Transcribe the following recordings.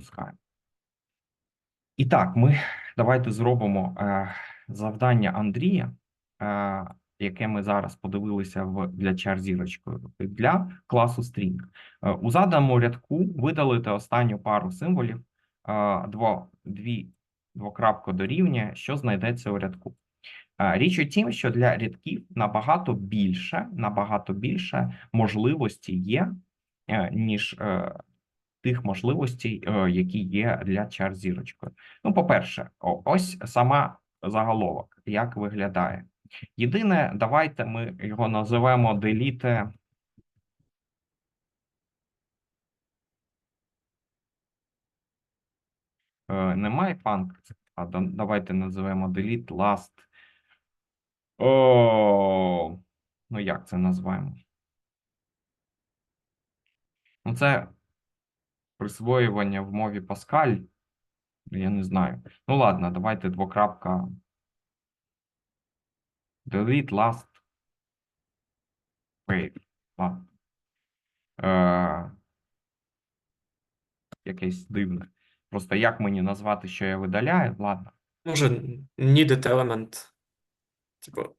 запускаємо. І так, ми давайте зробимо е, завдання Андрія, е, яке ми зараз подивилися в для char зірочкою для класу string. Е, у заданому рядку видалити останню пару символів е, дво, дві двокрапко дорівнює, що знайдеться у рядку. Е, Річ у тім, що для рядків набагато більше, набагато більше можливості є, е, ніж е, тих можливостей, е, які є для char зірочкою. Ну, по-перше, ось сама заголовок, як виглядає. Єдине, давайте ми його називемо delete. Е, Немає функції, а давайте називемо delete last. О, ну як це назвемо? Ну, це присвоювання в мові Pascal. Я не знаю. Ну, ладно, давайте двокрапка. Delete last. Wait. Ладно. Е, якесь дивне. Просто як мені назвати, що я видаляю? Ладно. Може, needed element. Типу,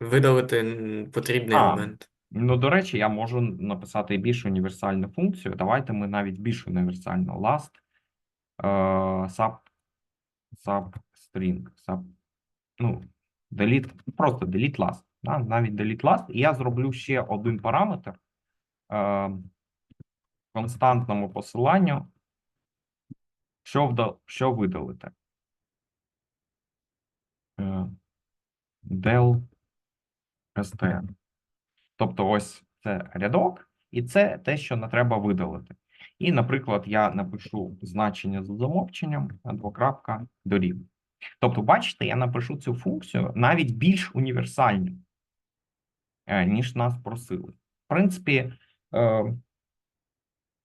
видалити потрібний А. елемент. Ну, до речі, я можу написати більш універсальну функцію. Давайте ми навіть більш універсальну last е, sub, sub string, sub, ну, delete, просто delete last, да? навіть delete last. І я зроблю ще один параметр е, константному посиланню, що, вда, що видалити. Е, del str. Тобто, ось це рядок, і це те, що не треба видалити. І, наприклад, я напишу значення з замовченням двокрапка дорівнює. Тобто, бачите, я напишу цю функцію навіть більш універсальну, е, ніж нас просили. В принципі, е,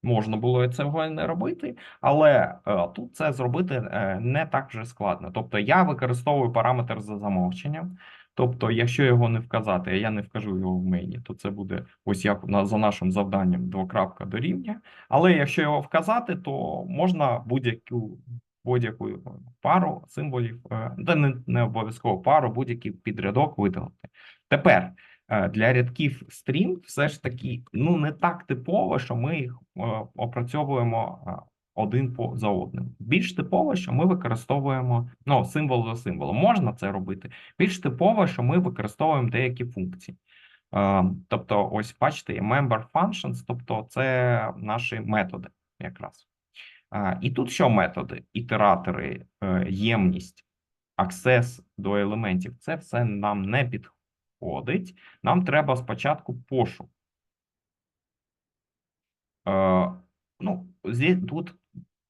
можна було цього не робити, але е, тут це зробити не так вже складно. Тобто, я використовую параметр за замовченням. Тобто, якщо його не вказати, а я не вкажу його в мейні, то це буде ось як за нашим завданням двокрапка дорівнює. Але якщо його вказати, то можна будь-яку будь-яку пару символів, е, та не, не обов'язково пару, будь-який підрядок видалити. Тепер е, для рядків стрінг все ж таки ну не так типово, що ми їх е, опрацьовуємо е, один по за одним. Більш типово, що ми використовуємо ну, символ за символом. Можна це робити. Більш типово, що ми використовуємо деякі функції. Тобто, ось бачите, є member functions, тобто це наші методи якраз. І тут що методи? Ітератори, е, ємність, аксес до елементів. Це все нам не підходить. Нам треба спочатку пошук. Е, Ну, тут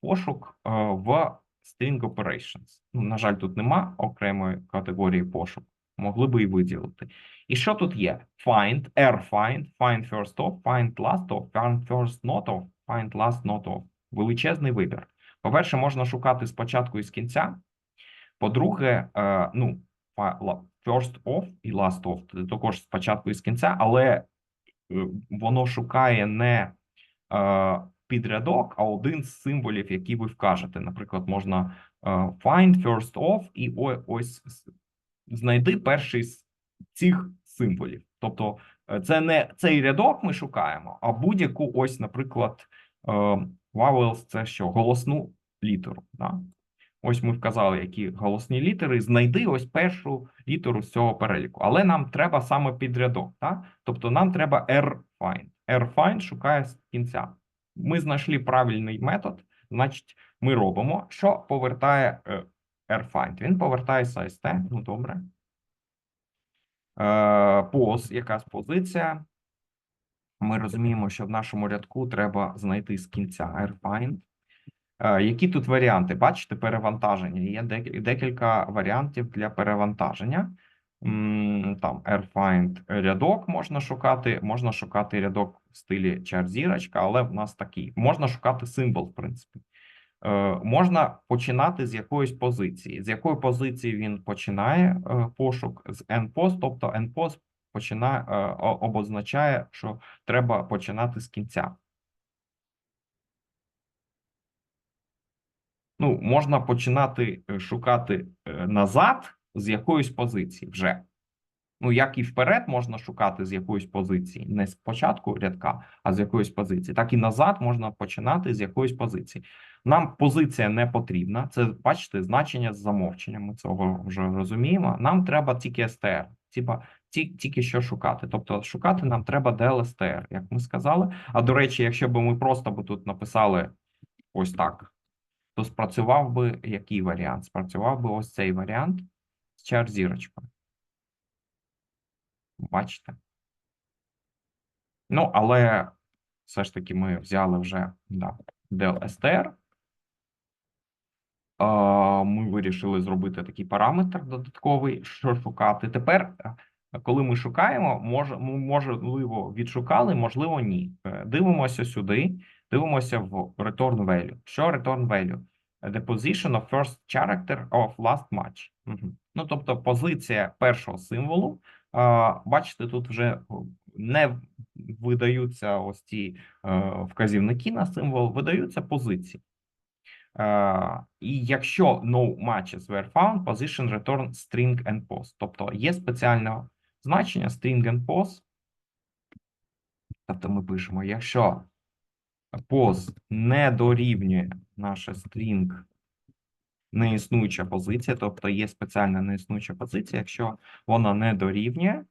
пошук е, в string operations. Ну, на жаль, тут нема окремої категорії пошук. Могли би і виділити. І що тут є? Find, rfind, find first of, find last of, find first not of, find last not of. Величезний вибір. По-перше, можна шукати спочатку і з кінця. По-друге, е, ну, first of і last of також спочатку і з кінця, але е, воно шукає не е, підрядок, а один з символів, які ви вкажете. Наприклад, можна е, find first of і ось знайди перший з цих символів. Тобто, е, це не цей рядок ми шукаємо, а будь-яку ось, наприклад, е, vowels – це що? Голосну літеру. Да? Ось ми вказали, які голосні літери. Знайди ось першу літеру з цього переліку. Але нам треба саме підрядок. Так? Тобто нам треба rfind. rfind шукає з кінця. Ми знайшли правильний метод, значить, ми робимо, що повертає е, rfind. Він повертає size ну добре. Е, Поз, якась позиція. Ми розуміємо, що в нашому рядку треба знайти з кінця rfind. Е, Які тут варіанти? Бачите, перевантаження. Є декілька варіантів для перевантаження. Там rfind рядок можна шукати, можна шукати рядок в стилі char зірочка, але в нас такий. Можна шукати символ, в принципі. Е, Можна починати з якоїсь позиції. З якої позиції він починає е, пошук з npost, тобто npost починає е, обозначає, що треба починати з кінця. Ну, можна починати е, шукати е, назад з якоїсь позиції вже. Ну, як і вперед можна шукати з якоїсь позиції, не з початку рядка, а з якоїсь позиції. Так і назад можна починати з якоїсь позиції. Нам позиція не потрібна. Це бачите, значення з замовченням. Ми цього вже розуміємо. Нам треба тільки STR, типа ті, тільки що шукати. Тобто шукати нам треба DLSTR, як ми сказали. А до речі, якщо б ми просто би тут написали ось так, то спрацював би який варіант? Спрацював би ось цей варіант з char зірочкою. Бачите? Ну, але все ж таки ми взяли вже да, del str. А, Ми вирішили зробити такий параметр додатковий, що шукати. Тепер, коли ми шукаємо, можливо, відшукали, можливо, ні. Е, Дивимося сюди, дивимося в return value. Що return value? The position of first character of last match. Ну, тобто позиція першого символу. Бачите, тут вже не видаються ось ці е, вказівники на символ, видаються позиції. Е, І якщо no matches were found, position return string and pos. Тобто є спеціальне значення string and pos. Тобто ми пишемо, якщо pos не дорівнює наша string неіснуюча позиція, тобто є спеціальна неіснуюча позиція, якщо вона не дорівнює,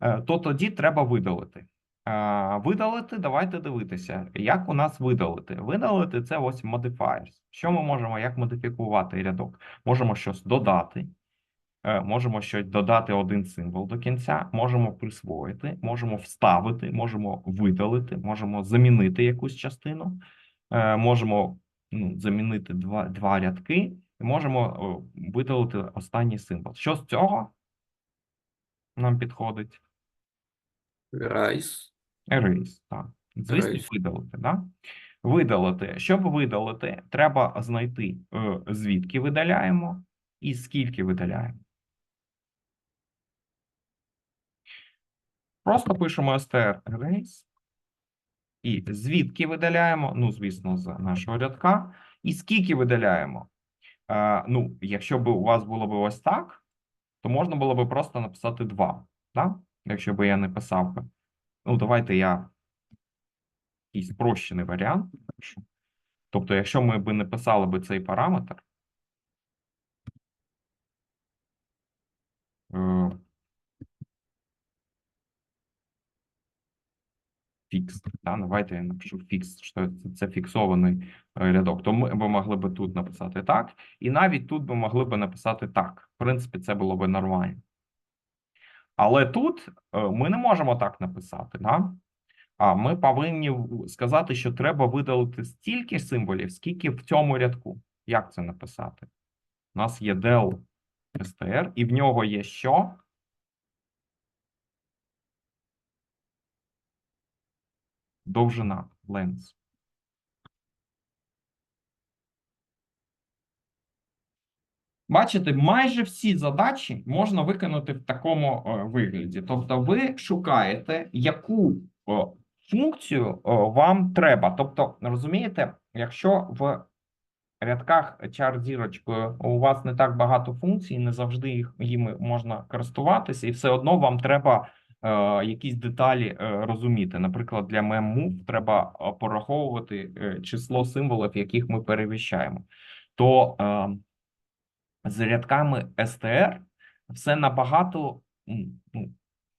е, то тоді треба видалити. Е, Видалити, давайте дивитися, як у нас видалити. Видалити це ось modifiers. Що ми можемо, як модифікувати рядок? Можемо щось додати, е, можемо щось додати один символ до кінця, можемо присвоїти, можемо вставити, можемо видалити, можемо замінити якусь частину, можемо ну, замінити два, два рядки, можемо видалити останній символ. Що з цього нам підходить? Rise. Erase, так. Звісно, Erase. видалити, да? Видалити. Щоб видалити, треба знайти, е, звідки видаляємо і скільки видаляємо. Просто пишемо str erase. І звідки видаляємо? Ну, звісно, з нашого рядка. І скільки видаляємо? Е, ну, якщо б у вас було б ось так, то можна було б просто написати 2, да? якщо б я не писав би. Ну, давайте я якийсь спрощений варіант. Тобто, якщо ми б не писали б цей параметр, е, фікс, да? давайте я напишу фікс, що це, це фіксований рядок, то ми б могли б тут написати так, і навіть тут би могли б написати так. В принципі, це було б нормально. Але тут е, ми не можемо так написати, да? А ми повинні сказати, що треба видалити стільки символів, скільки в цьому рядку. Як це написати? У нас є del str, і в нього є що? Довжина length. Бачите, майже всі задачі можна виконати в такому е, вигляді. Тобто, ви шукаєте, яку функцію вам треба. Тобто, розумієте, якщо в рядках char зірочкою у вас не так багато функцій, не завжди їх їми можна користуватися, і все одно вам треба е, якісь деталі е, розуміти. Наприклад, для memmove треба пораховувати число символів, яких ми переміщаємо. То е, з рядками STR все набагато ну,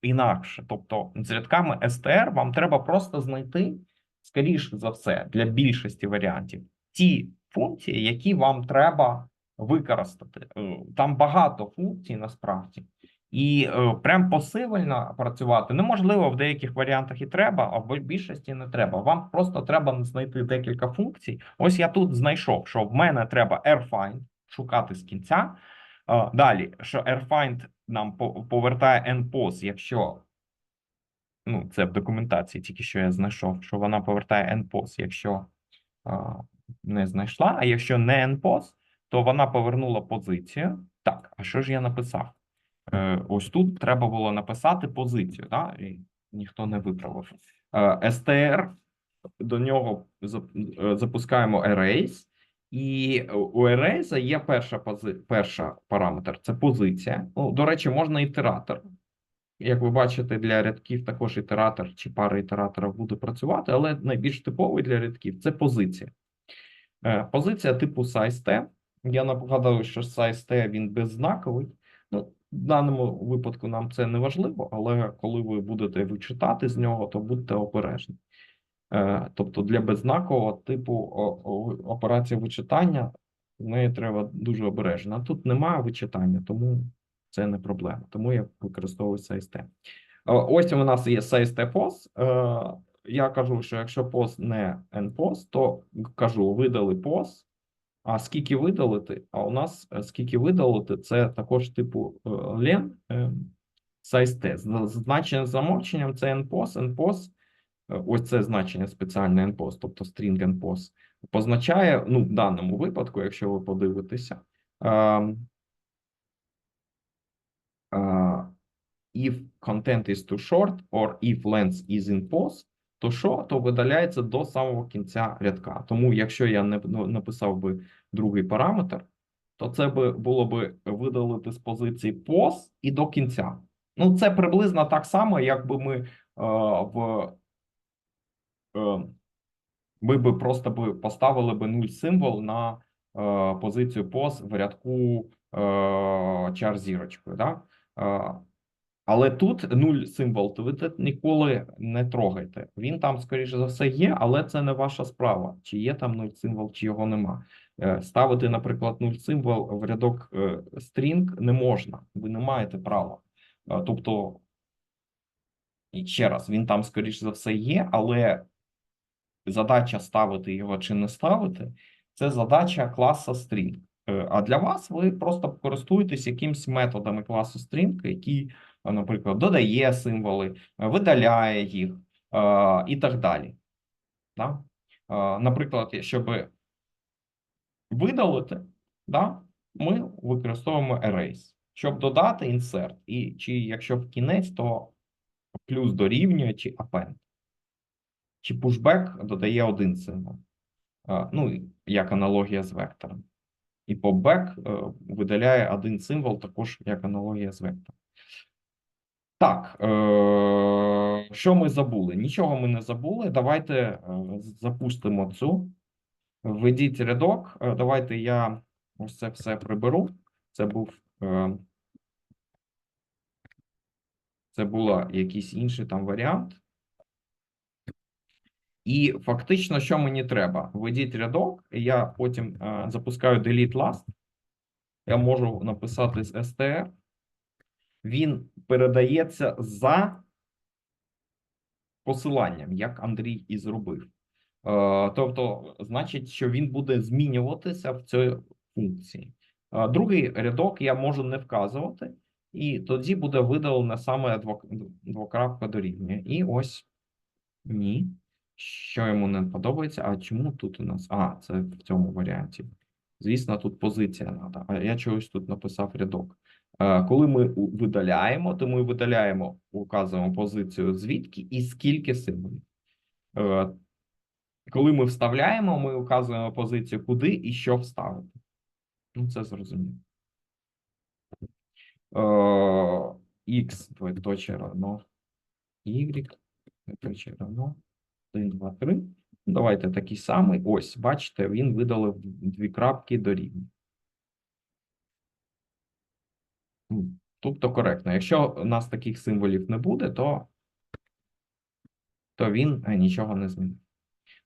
інакше. Тобто, з рядками STR вам треба просто знайти, скоріше за все, для більшості варіантів, ті функції, які вам треба використати. Е, Там багато функцій насправді. І е, прям посильно працювати неможливо в деяких варіантах і треба, а в більшості не треба. Вам просто треба знайти декілька функцій. Ось я тут знайшов, що в мене треба rfind, шукати з кінця. Далі, що rfind нам повертає npos, якщо ну, це в документації, тільки що я знайшов, що вона повертає npos, якщо не знайшла. А якщо не npos, то вона повернула позицію. Так, а що ж я написав? Е, Ось тут треба було написати позицію, да? і ніхто не виправив. Е, str, до нього е, запускаємо erase, І у Erase є перша, пози... перша параметр це позиція. Ну, до речі, можна ітератор. Як ви бачите, для рядків також ітератор чи пара ітераторів буде працювати, але найбільш типовий для рядків це позиція. Е, Позиція типу size-t. Я нагадую, що size-t він беззнаковий. Ну, в даному випадку нам це не важливо, але коли ви будете вичитати з нього, то будьте обережні. Е, Тобто для беззнакового типу операції вичитання в неї треба дуже обережно. Тут немає вичитання, тому це не проблема. Тому я використовую size-t. Е, Ось у нас є size-t pos. Е, Я кажу, що якщо pos не npos, то кажу видали pos. А скільки видалити? А у нас скільки видалити, це також типу len size-t. Значення замовченням це npos. npos Ось це значення спеціальне npos, тобто string npos, позначає, ну, в даному випадку, якщо ви подивитеся, ем, е, if content is too short or if length is in pos, то що? То видаляється до самого кінця рядка. Тому, якщо я не ну, написав би другий параметр, то це би було би видалити з позиції pos і до кінця. Ну, це приблизно так само, якби ми е, в е, ми би просто поставили би нуль символ на е, позицію POS в рядку е, char зірочкою. Да? Е, але тут нуль символ, то ви тут ніколи не трогайте. Він там, скоріше за все, є, але це не ваша справа, чи є там нуль символ, чи його нема. Е, Ставити, наприклад, нуль символ в рядок е, string не можна, ви не маєте права. Е, Тобто, і ще раз, він там, скоріше за все, є, але задача ставити його чи не ставити, це задача класу string. Е, А для вас ви просто користуєтесь якимсь методами класу string, який, е, наприклад, додає символи, е, видаляє їх і так далі. Наприклад, щоб видалити, ми використовуємо erase. Щоб додати insert, і чи якщо в кінець, то плюс дорівнює чи append чи pushback додає один символ. Ну, як аналогія з вектором. І popback е, видаляє один символ, також як аналогія з вектором. Так, е, що ми забули? Нічого ми не забули. Давайте е, запустимо цю. Введіть рядок. Е, Давайте я ось це все приберу. Це був. е, Це була якийсь інший там варіант. І фактично, що мені треба? Введіть рядок, я потім е, запускаю delete last. Я можу написати з str. Він передається за посиланням, як Андрій і зробив. Е, тобто, значить, що він буде змінюватися в цій функції. Е, другий рядок я можу не вказувати, і тоді буде видалена саме двокрапка дорівнює. І ось ні. Що йому не подобається? А чому тут у нас? А, це в цьому варіанті. Звісно, тут позиція треба. А я чогось тут написав рядок. Е, Коли ми видаляємо, то ми видаляємо, указуємо позицію звідки і скільки символів. Е, Коли ми вставляємо, ми указуємо позицію куди і що вставити. Ну, це зрозуміло. Е, X двоеточие равно Y двоеточие равно 1, 2, 3. Давайте такий самий. Ось, бачите, він видалив дві крапки до рівня. Тобто коректно. Якщо у нас таких символів не буде, то, то він е, нічого не змінить.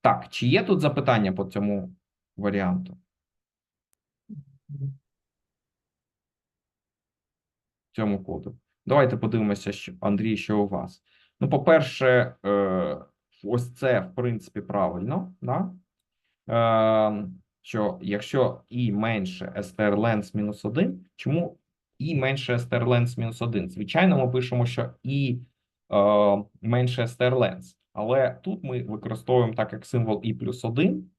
Так, чи є тут запитання по цьому варіанту? Цьому коду. Давайте подивимося, що, Андрій, що у вас. Ну, по-перше, е, ось це, в принципі, правильно, да? Е, що якщо і менше strlens мінус 1, чому і менше strlens мінус 1? Звичайно, ми пишемо, що і е, менше strlens, але тут ми використовуємо так, як символ і плюс 1,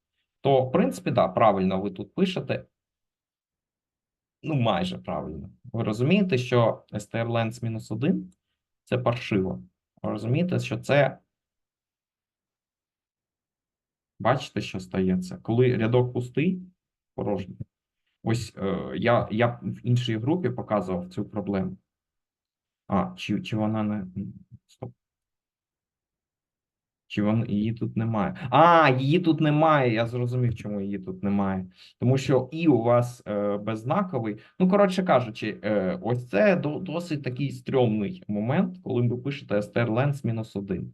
то, в принципі, да, правильно ви тут пишете. Ну, майже правильно. Ви розумієте, що strlens мінус 1 – це паршиво. Ви розумієте, що це Бачите, що стається? Коли рядок пустий, порожнє. Ось е, я, я в іншій групі показував цю проблему. А, чи, чи вона не. Стоп. Чи вон, її тут немає? А, її тут немає. Я зрозумів, чому її тут немає. Тому що і у вас е, беззнаковий. Ну, коротше кажучи, е, ось це до, досить такий стрьомний момент, коли ви пишете str lens мінус 1.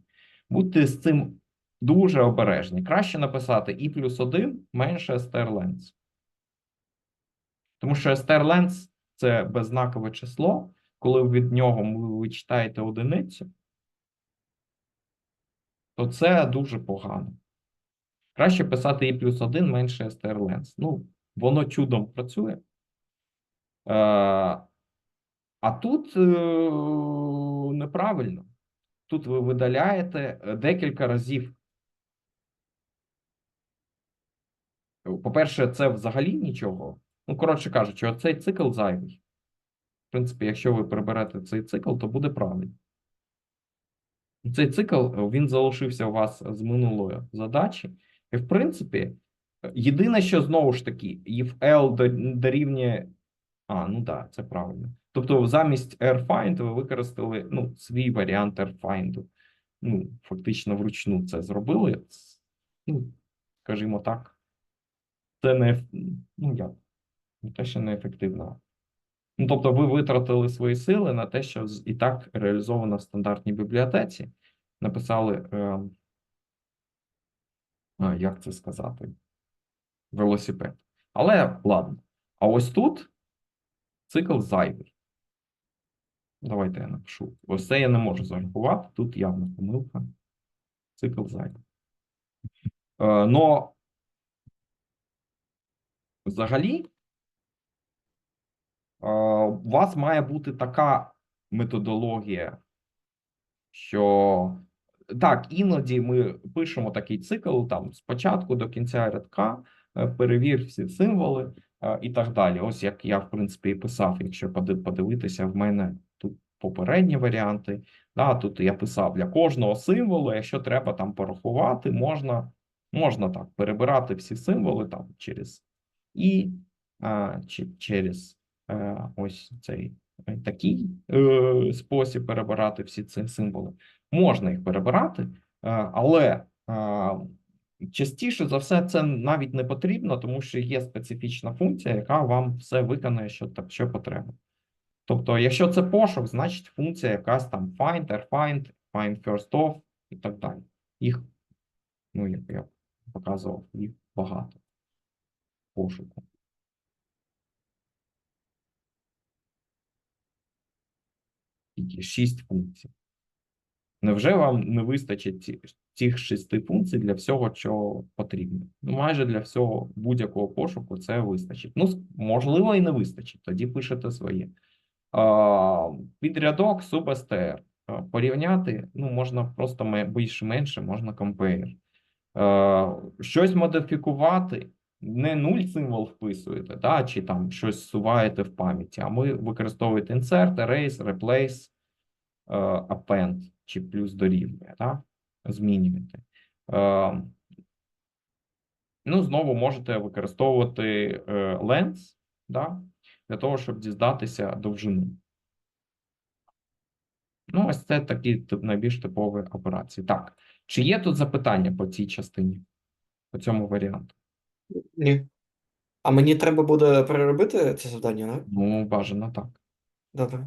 Будьте з цим дуже обережні. Краще написати і плюс 1 менше lens. Тому що str lens – це беззнакове число. Коли від нього ви вичитаєте одиницю, то це дуже погано. Краще писати і плюс 1 менше str lens. Ну, воно чудом працює. Е, а тут е, неправильно. Тут ви видаляєте декілька разів. По-перше, це взагалі нічого. Ну, коротше кажучи, оцей цикл зайвий. В принципі, якщо ви приберете цей цикл, то буде правильно. Цей цикл е, він залишився у вас з минулої задачі. І, в принципі, єдине, що знову ж таки, if L дорівнює. А, ну так, це правильно. Тобто, замість rfind ви використали ну, свій варіант rfind. Ну, фактично вручну це зробили. Ну, скажімо так, це не ну як, не те, що неефективно. Ну, тобто, ви витратили свої сили на те, що і так реалізовано в стандартній бібліотеці. Написали, е, а, як це сказати? Велосипед. Але ладно. А ось тут цикл зайвий. Давайте я напишу. Ось це я не можу зарахувати. Тут явна помилка. Цикл зайвий. Е, но взагалі Е, у вас має бути така методологія, що так, іноді ми пишемо такий цикл там спочатку до кінця рядка, е, перевір всі символи е, і так далі. Ось як я, в принципі, і писав, якщо подивитися, в мене тут попередні варіанти. Да, тут я писав для кожного символу, якщо треба там порахувати, можна, можна так перебирати всі символи там через і а, через е, ось цей е, такий е, спосіб перебирати всі ці символи. Можна їх перебирати, е, але е, частіше за все це навіть не потрібно, тому що є специфічна функція, яка вам все виконує, що що потреба. Тобто, якщо це пошук, значить функція якась там find, rfind, find first of і так далі. Їх, ну як я показував, їх багато пошуку. Тільки шість функцій. Невже вам не вистачить цих шести функцій для всього, що потрібно? Ну, майже для всього будь-якого пошуку це вистачить. Ну, можливо, і не вистачить. Тоді пишете своє. А, Підрядок. А, Порівняти, ну, можна просто більш-менше, можна compare. Е, Щось модифікувати, не нуль символ вписуєте, да, чи там щось суваєте в пам'яті, а ви використовуєте insert, erase, replace, е, append чи плюс дорівнює, да? змінюєте. Е, Ну, знову можете використовувати е, lens, да? для того, щоб дізнатися довжину. Ну, ось це такі найбільш типові операції. Так, чи є тут запитання по цій частині, по цьому варіанту? Ні. А мені треба буде переробити це завдання, так? Ну, бажано так. Добре.